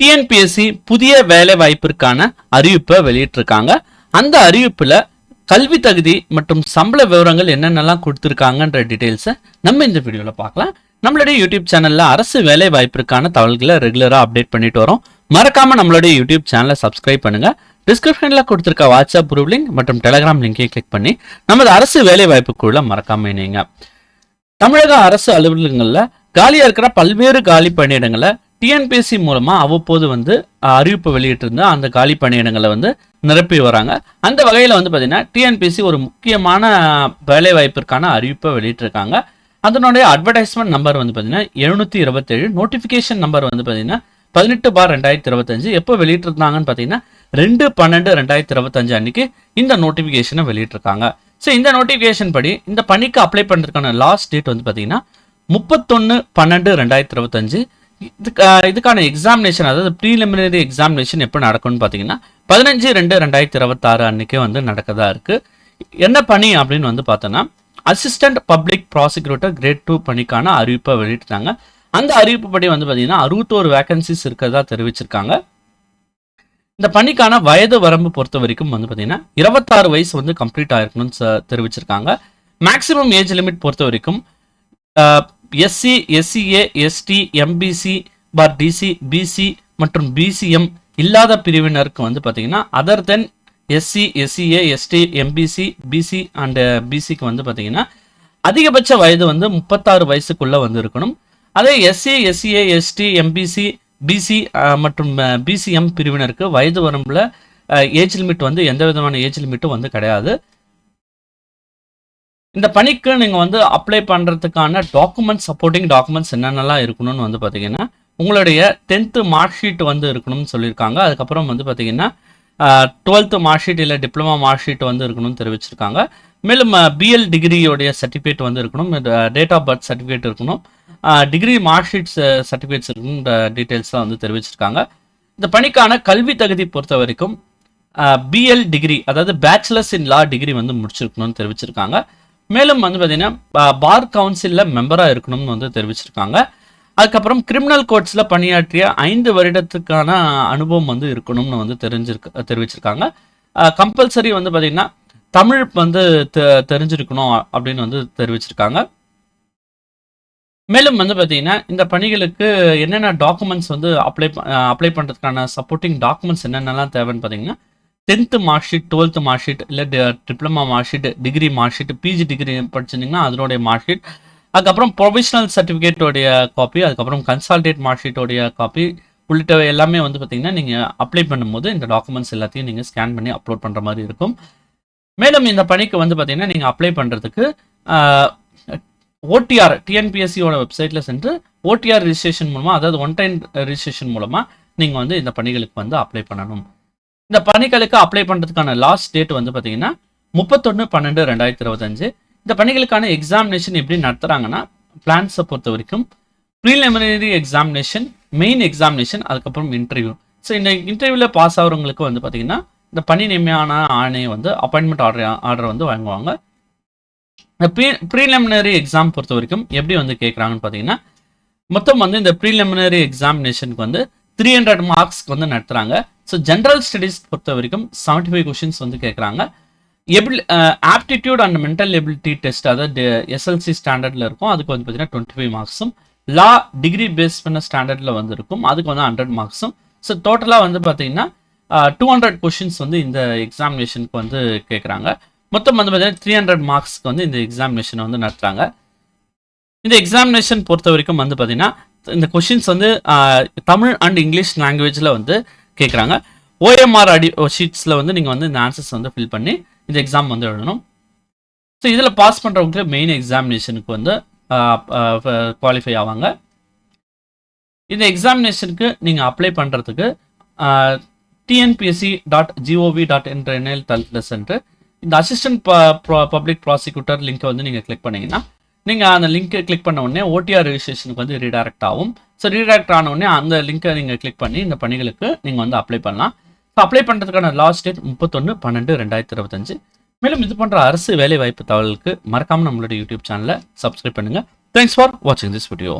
TNPSC புதிய வேலை வாய்ப்பிற்கான அறிவிப்பை வெளியிட்டிருக்காங்க. அந்த அறிவிப்பில் கல்வி தகுதி மற்றும் சம்பள விவரங்கள் என்னென்னலாம் கொடுத்துருக்காங்கன்ற டீட்டெயில்ஸை நம்ம இந்த வீடியோவில் பார்க்கலாம். நம்மளுடைய யூடியூப் சேனலில் அரசு வேலை வாய்ப்பிற்கான தகவல்களை ரெகுலராக அப்டேட் பண்ணிட்டு வரோம். மறக்காமல் நம்மளுடைய யூடியூப் சேனலை சப்ஸ்கிரைப் பண்ணுங்கள் டிஸ்கிரிப்ஷனில் கொடுத்துருக்க வாட்ஸ்அப் குரூப் லிங்க் மற்றும் டெலகிராம் லிங்கையும் கிளிக் பண்ணி நமது அரசு வேலை வாய்ப்புக்குள்ள மறக்காம இணைங்க. தமிழக அரசு அலுவலகங்களில் காலியாக இருக்கிற பல்வேறு காலி பணியிடங்களை டிஎன்பிஎஸ்சி மூலமாக அவ்வப்போது வந்து அறிவிப்பு வெளியிட்டிருந்த அந்த காலி பணியிடங்களை வந்து நிரப்பி வராங்க. அந்த வகையில் வந்து பார்த்திங்கன்னா டிஎன்பிஎஸ்சி ஒரு முக்கியமான வேலைவாய்ப்பிற்கான அறிவிப்பை வெளியிட்டிருக்காங்க. அதனுடைய அட்வர்டைஸ்மெண்ட் நம்பர் வந்து பார்த்திங்கன்னா எழுநூற்றி இருபத்தேழு. நோட்டிஃபிகேஷன் நம்பர் வந்து பார்த்திங்கன்னா பதினெட்டு பார் ரெண்டாயிரத்தி இருபத்தஞ்சு. எப்போ வெளியிட்டிருந்தாங்கன்னு பார்த்தீங்கன்னா ரெண்டு பன்னெண்டு ரெண்டாயிரத்தி இருபத்தஞ்சு அன்னைக்கு இந்த நோட்டிஃபிகேஷனை வெளியிட்டிருக்காங்க. ஸோ இந்த நோட்டிஃபிகேஷன் படி இந்த பணிக்கு அப்ளை பண்ணுறதுக்கான லாஸ்ட் டேட் வந்து பார்த்தீங்கன்னா முப்பத்தொன்று பன்னெண்டு ரெண்டாயிரத்தி இருபத்தஞ்சு. இதுக்கு இதுக்கான எக்ஸாமினேஷன் அதாவது ப்ரீலிமினரி எக்ஸாமினேஷன் எப்போ நடக்கும்னு பார்த்தீங்கன்னா பதினஞ்சு ரெண்டு ரெண்டாயிரத்தி இருபத்தாறு அன்றைக்கே வந்து நடக்கதா இருக்கு. என்ன பணி அப்படின்னு வந்து பார்த்தோன்னா assistant public prosecutor grade two பணிக்கான அறிவிப்பை வெளியிட்டாங்க அந்த அறிவிப்பு படி வந்து பார்த்தீங்கன்னா அறுபத்தோரு வேகன்சிஸ் இருக்கிறதா தெரிவிச்சிருக்காங்க. இந்த பணிக்கான வயது வரம்பு பொறுத்த வரைக்கும் வந்து பார்த்தீங்கன்னா இருபத்தாறு வயசு வந்து கம்ப்ளீட் ஆயிருக்கணும்னு தெரிவிச்சிருக்காங்க. மேக்ஸிமம் ஏஜ் லிமிட் பொறுத்த வரைக்கும் எஸ்சி எஸ்சிஏ எஸ்டி எம்பிசி பார் டிசி பிசி மற்றும் பிசிஎம் இல்லாத பிரிவினருக்கு வந்து பார்த்தீங்கன்னா other then SC SCA ST MBC BC and பிசிக்கு வந்து பார்த்தீங்கன்னா அதிகபட்ச வயது வந்து முப்பத்தாறு வயசுக்குள்ளே வந்து இருக்கணும். அதே SC SCA ST MBC BC மற்றும் uh, பிசிஎம் பிரிவினருக்கு வயது வரம்பில் ஏஜ் லிமிட் வந்து எந்த விதமான ஏஜ் லிமிட்டும் வந்து கிடையாது. இந்த பணிக்கு நீங்கள் வந்து அப்ளை பண்ணுறதுக்கான டாக்குமெண்ட் சப்போர்ட்டிங் டாக்குமெண்ட்ஸ் என்னென்னலாம் இருக்கணும்னு வந்து பார்த்தீங்கன்னா உங்களுடைய டென்த்து மார்க் ஷீட் வந்து இருக்கணும்னு சொல்லியிருக்காங்க. அதுக்கப்புறம் வந்து பார்த்தீங்கன்னா டுவெல்த்து மார்க் ஷீட் இல்லை டிப்ளமா மார்க் ஷீட் வந்து இருக்கணும்னு தெரிவிச்சிருக்காங்க. மேலும் பிஎல் டிகிரியோடைய சர்டிஃபிகேட் வந்து இருக்கணும். டேட் ஆஃப் பர்த் சர்டிஃபிகேட் இருக்கணும். டிகிரி மார்க் ஷீட்ஸ் சர்டிஃபிகேட்ஸ் இருக்கணும். டீட்டெயில்ஸ்லாம் வந்து தெரிவிச்சிருக்காங்க. இந்த பணிக்கான கல்வி தகுதி பொறுத்த வரைக்கும் பிஎல் டிகிரி அதாவது பேச்சுலர்ஸ் இன் லா டிகிரி வந்து முடிச்சிருக்கணும்னு தெரிவிச்சிருக்காங்க. மேலும் வந்து பார்த்தீங்கன்னா பார் கவுன்சிலில் மெம்பராக இருக்கணும்னு வந்து தெரிவிச்சிருக்காங்க. அதுக்கப்புறம் கிரிமினல் கோர்ட்ஸில் பணியாற்றிய ஐந்து வருடத்துக்கான அனுபவம் வந்து இருக்கணும்னு வந்து தெரிஞ்சிருக்க தெரிவிச்சிருக்காங்க. கம்பல்சரி வந்து பார்த்தீங்கன்னா தமிழ் வந்து தெ- தெரிஞ்சிருக்கணும் அப்படின்னு வந்து தெரிவிச்சிருக்காங்க. மேலும் வந்து பார்த்தீங்கன்னா இந்த பணிகளுக்கு என்னென்ன டாக்குமெண்ட்ஸ் வந்து அப்ளை அப்ளை பண்ணுறதுக்கான சப்போர்ட்டிங் டாக்குமெண்ட்ஸ் என்னென்னலாம் தேவைன்னு பார்த்தீங்கன்னா tenth mark sheet twelfth mark sheet இல்லை diploma mark sheet degree mark sheet PG degree படிச்சிருந்தீங்கன்னா அதனுடைய மார்க் ஷீட் அதுக்கப்புறம் ப்ரொஃபஷனல் சர்டிஃபிகேட்டோடைய காப்பி அதுக்கப்புறம் கன்சால்டேட் மார்க் ஷீட்டோடைய காப்பி உள்ளிட்ட எல்லாமே வந்து பார்த்தீங்கன்னா நீங்கள் அப்ளை பண்ணும்போது இந்த டாக்குமெண்ட்ஸ் எல்லாத்தையும் நீங்கள் ஸ்கேன் பண்ணி அப்லோட் பண்ணுற மாதிரி இருக்கும். மேலும் இந்த பணிக்கு வந்து பார்த்தீங்கன்னா நீங்கள் அப்ளை பண்ணுறதுக்கு ஓடிஆர் டிஎன்பிஎஸ்சியோட வெப்சைட்டில் சென்று ஓடிஆர் ரிஜிஸ்ட்ரேஷன் மூலமாக அதாவது ஒன் டைம் ரிஜிஸ்ட்ரேஷன் மூலமாக நீங்கள் வந்து இந்த பணிகளுக்கு வந்து அப்ளை பண்ணணும். இந்த பணிகளுக்கு அப்ளை பண்ணுறதுக்கான லாஸ்ட் டேட் வந்து பார்த்தீங்கன்னா முப்பத்தொன்று பன்னெண்டு ரெண்டாயிரத்தி இருபத்தஞ்சு. இந்த பணிகளுக்கான எக்ஸாமினேஷன் எப்படி நடத்துகிறாங்கன்னா பிளான்ஸை பொறுத்த வரைக்கும் ப்ரீலிமினரி எக்ஸாமினேஷன் மெயின் எக்ஸாமினேஷன் அதுக்கப்புறம் இன்டர்வியூ ஸோ இந்த இன்டர்வியூவில் பாஸ் ஆகிறவங்களுக்கு வந்து பார்த்தீங்கன்னா இந்த பணி நியமையான ஆணையை வந்து அப்பாயின்மெண்ட் ஆர்டர் ஆர்டர் வந்து வாங்குவாங்க. இந்த ப்ரீ ப்ரீலிமினரி எக்ஸாம் பொறுத்த வரைக்கும் எப்படி வந்து கேட்குறாங்கன்னு பார்த்தீங்கன்னா மொத்தம் வந்து இந்த ப்ரீலிமினரி எக்ஸாமினேஷனுக்கு வந்து த்ரீ ஹண்ட்ரட் மார்க்ஸ்க்கு வந்து நடத்துகிறாங்க ஸோ ஜென்ரல் ஸ்டடீஸ் பொறுத்த வரைக்கும் செவன்டி ஃபைவ் கொஷின்ஸ் வந்து கேட்குறாங்க able aptitude and mental ability test அதாவது எஸ்எல்சி ஸ்டாண்டர்டில் இருக்கும். அதுக்கு வந்து பார்த்தீங்கன்னா டுவெண்ட்டி ஃபைவ் மார்க்ஸும் லா டிகிரி பேஸ் பண்ண ஸ்டாண்டர்டில் வந்து இருக்கும். அதுக்கு வந்து ஹண்ட்ரட் மார்க்ஸும் ஸோ டோட்டலாக வந்து பார்த்தீங்கன்னா டூ ஹண்ட்ரட் கொஷின்ஸ் வந்து இந்த எக்ஸாமினேஷனுக்கு வந்து கேட்குறாங்க மொத்தம் வந்து பார்த்தீங்கன்னா த்ரீ ஹண்ட்ரட் மார்க்ஸ்க்கு வந்து இந்த எக்ஸாமினேஷன் வந்து நடத்துகிறாங்க இந்த எக்ஸாமினேஷன் பொறுத்த வரைக்கும் வந்து பார்த்தீங்கன்னா இந்த கொஷின்ஸ் வந்து uh, தமிழ் அண்ட் இங்கிலீஷ் லாங்குவேஜில் வந்து கேட்குறாங்க ஓஎம்ஆர் அடி ஷீட்ஸில் வந்து நீங்கள் வந்து இந்த ஆன்சர்ஸ் வந்து ஃபில் பண்ணி இந்த எக்ஸாம் வந்து எழுதணும். ஸோ இதில் பாஸ் பண்ணுறவங்களுக்கு மெயின் எக்ஸாமினேஷனுக்கு வந்து குவாலிஃபை ஆவாங்க. இந்த எக்ஸாமினேஷனுக்கு நீங்கள் அப்ளை பண்ணுறதுக்கு டிஎன்பிஎஸ்சி டாட் ஜிஓவி டாட் என்ற இணையதளத்தில் சென்று இந்த அசிஸ்டன்ட் பப்ளிக் ப்ராசிக்யூட்டர் லிங்கை வந்து நீங்கள் கிளிக் பண்ணீங்கன்னா நீங்கள் அந்த லிங்கை கிளிக் பண்ண உடனே ஓடிஆர் ரெஜிஸ்ட்ரேஷனுக்கு வந்து ரீடைரக்ட் ஆகும். ஸோ ரீடைரக்ட் ஆன உடனே அந்த லிங்கை நீங்கள் கிளிக் பண்ணி இந்த பணிகளுக்கு நீங்கள் வந்து அப்ளை பண்ணலாம். ஸோ அப்ளை பண்ணுறதுக்கான லாஸ்ட் டேட் முப்பத்தொன்று பன்னெண்டு ரெண்டாயிரத்தி இருபத்தஞ்சு. மேலும் இது போன்ற அரசு வேலை வாய்ப்பு தகவலுக்கு மறக்காமல் நம்மளுடைய யூடியூப் சேனலை சப்ஸ்கிரைப் பண்ணுங்கள் தேங்க்ஸ் ஃபார் வாட்சிங் திஸ் வீடியோ